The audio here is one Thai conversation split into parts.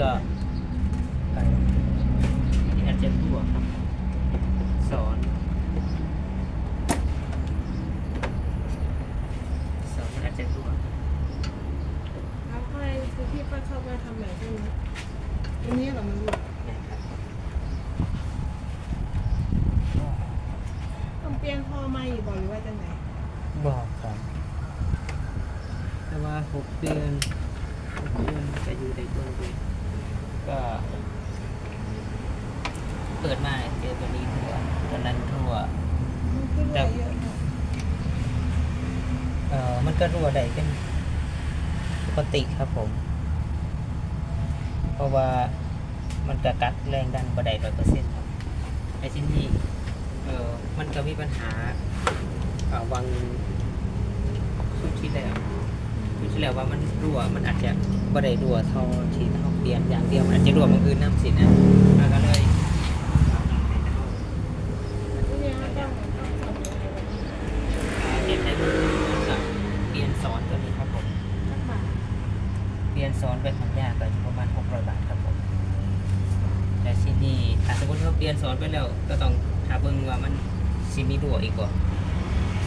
ก็ไปอาจจะรั่วครับ สอน สอนอาจจะรั่วแล้วค่อยคือพี่ก็เข้ามาทำใหม่ใช่ไหมอันนี้เหรอมันหลุดนะครับต้องเปลี่ยนพอใหม่อีกบอกหรือว่าจะไหนบอกครับ แต่ว่าหกเดือนหกเดือนจะอยู่ในตัวเอง ก็เปิดมาเจอตัวนี้ทั่วตอนนั้นทั่วมันขึ้นมาเยอะค่ะเอ่อมันก็รั่วได้เป็นปกติครับผม เพราะว่ามันกระกัดแรงดันบไดร้อยเปอร์เซ็นต์ครับไอ้ที่นี่เออมันก็มีปัญหาอ่าวังชุดที่แล้วชุดที่แล้วว่ามันรั่ว มันอาจจะบไดรั่วเท่าที่เท่าเปลี่ยนอย่างเดียวมันอาจจะรั่วมันอื่นน้ำสินะแล้วก็เลยเอาน้ำไปเข้าอันนี้ต้องต้องทำยังไงวะเก็บในมือกับเปลี่ยนซ้อนตัวนี้ครับผมสักบาทเปลี่ยนซ้อนไปของยาก็ประมาณ600บาทครับผมแต่ที่นี่ถ้าสมมติว่าเปลี่ยนซ้อนไปแล้วก็ต้องหาเบิ่งว่ามันสิมีรั่วอีกบ่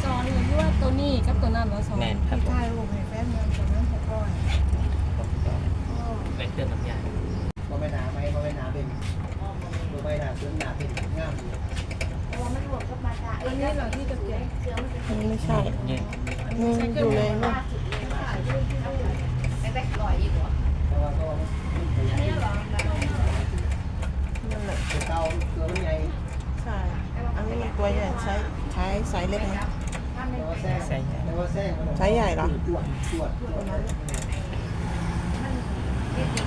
สอนหรือว่าตัวนี้กับตัวนั้นแล้วสอนแม่นครับผมที่ถ่ายรูปให้แฟนเมืองตัวนั้นหกร้อยผมก็อ๋อเป็นเครื่องกับยา บ่ไปหนาไหมบ่ไปหนาเป็นบ่ไปหนาซื้อหนาเป็นงามอยู่อันนี้เหรอที่จะเปลี่ยนอันนี้ไม่ใช่เนี่ยนี่อยู่ในนู่นแต่ว่าก็มันใหญ่นั่นแหละคือเตาตัวมันใหญ่ใช่อันนี้มันตัวใหญ่ใช้ใช้สายเล็กนะแต่ว่าแซ่ใส่ยาแต่ว่าแซ่มันใช้ใหญ่เหรอตรวจตรวจตรวจแม่ตัวนี้ลง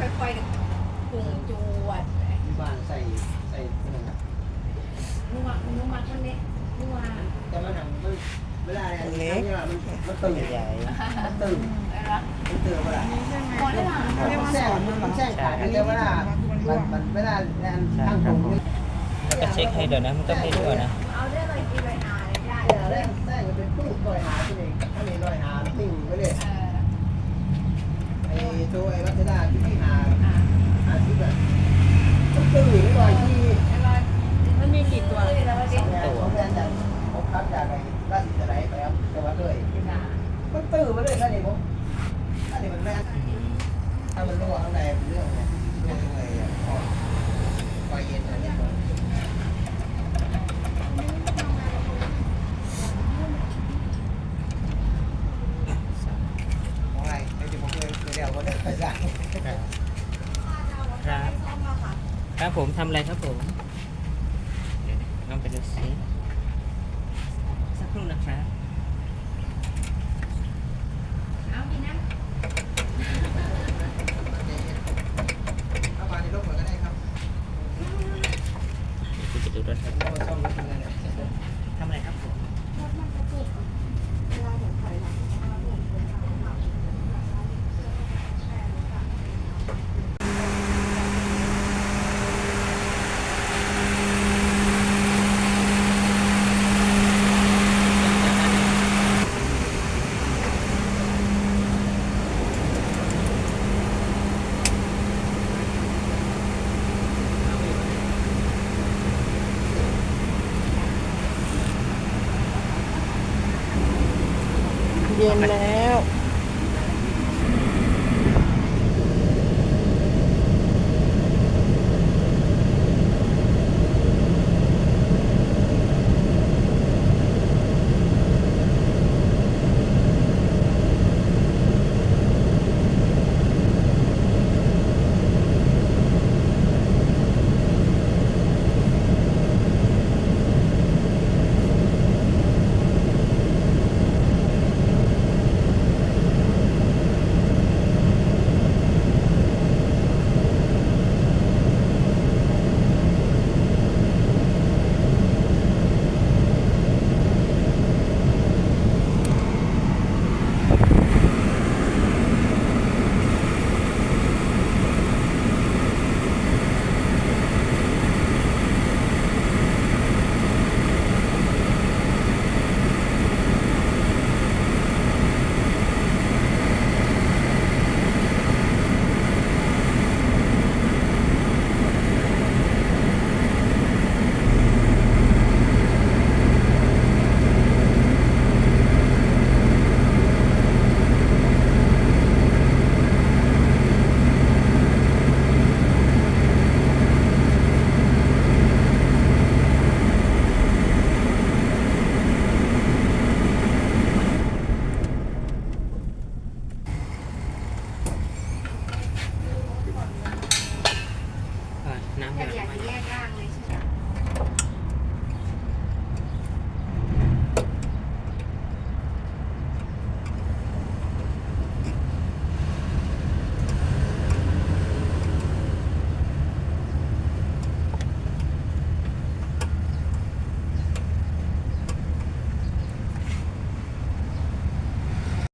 ค่อยๆพุงจวดที่บ้านใส่ใส่นั่นน่ะนัวนัวมันมันเนี่ยนัวแต่มันน่ะมันเวลาเนี่ยมันมันมันตื่นใหญ่มันตื่นอะไรนะมันตื่นเวลาพอได้หรอมันแซ่มันแซ่ขาดแต่เวลามันมันเวลาตั้งตรงนี้แล้วก็เช็คให้เดี๋ยวนะมันก็ไม่รั่วนะ เอาได้เลยกี่ใบหนาเลยได้แต่แรกแซ่มันเป็นตู้ลอยหาตัวเองถ้ามีลอยหาติ้งไว้เลย โชว์ไอ้รัชดาที่ไม่หาหาที่แบบต้องตื่นไม่ลอยที่ ไอ้ร้อย มันมีกี่ตัว เลยแล้วว่าเด็ก งานของแทนจากผมครับจากไอ้ราชจะไหนไปครับจังหวัดเลย หนา มันตื่นมาเลยท่านนี่ผมท่านนี่มันแม่ถ้ามันรั่วข้างในเป็นเรื่องเนี่ยเรื่องอะไรอะคอยเย็นอันนี้ก่อนของอะไรไอ้ที่ผมเคยเคยเรียกว่าได้ไปจ้ะ ครับ ครับผมทำอะไรครับผมเดี๋ยวลองไปดูสิสักครู่นะครับ เอาพี่นะ เข้ามาในรถก่อนก็ได้ครับ คุณจะดูรถครับ เพราะว่าซ่อมรถยังไงเนี่ย ทำอะไรครับผม เย็นแล้ว